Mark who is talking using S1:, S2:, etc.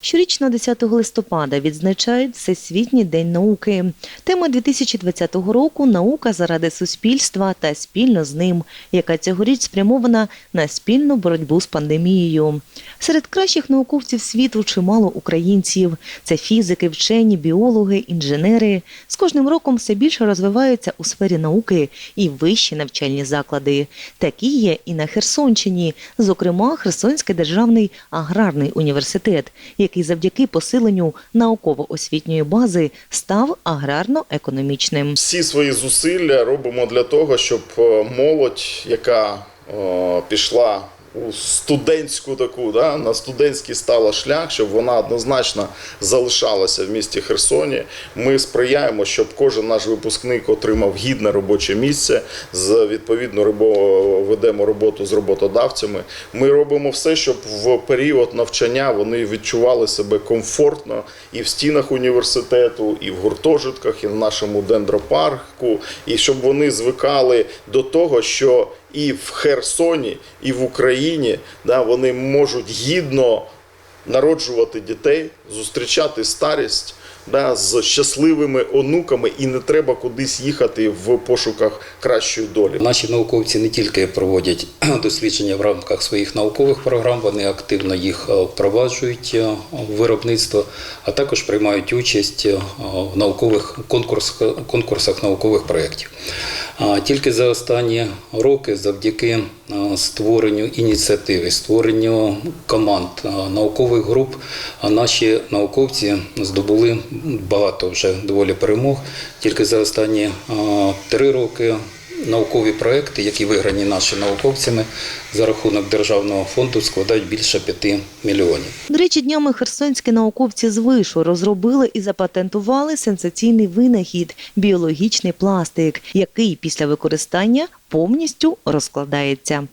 S1: Щорічно 10 листопада відзначають Всесвітній день науки. Тема 2020 року наука заради суспільства та спільно з ним, яка цьогоріч спрямована на спільну боротьбу з пандемією. Серед кращих науковців світу чимало українців. Це фізики, вчені, біологи, інженери. З кожним роком все більше розвиваються у сфері науки і вищі навчальні заклади. Такі є і на Херсонщині, зокрема Херсонський державний аграрний університет, який завдяки посиленню науково-освітньої бази став аграрно-економічним.
S2: Всі свої зусилля робимо для того, щоб е, молодь, яка о, пішла у студентську таку, да, на студентський стала шлях, щоб вона однозначно залишалася в місті Херсоні. Ми сприяємо, щоб кожен наш випускник отримав гідне робоче місце. З відповідно ведемо роботу з роботодавцями. Ми робимо все, щоб в період навчання вони відчували себе комфортно і в стінах університету, і в гуртожитках, і в нашому дендропарку, і щоб вони звикали до того, що і в Херсоні, і в Україні да, вони можуть гідно народжувати дітей, зустрічати старість да, з щасливими онуками, і не треба кудись їхати в пошуках кращої долі.
S3: Наші науковці не тільки проводять дослідження в рамках своїх наукових програм, вони активно їх е, впроваджують е, в виробництво, а також приймають участь е, в наукових конкурсах, конкурсах наукових проєктів. А Тільки за останні роки, завдяки е, створенню ініціативи, створенню команд е, наукових груп, а наші науковці здобули багато вже доволі перемог. Тільки за останні е, три роки наукові проекти, які виграні нашими науковцями за рахунок державного фонду, складають більше 5 мільйонів.
S1: До речі, днями херсонські науковці з вишу розробили і запатентували сенсаційний винахід біологічний пластик, який після використання повністю розкладається.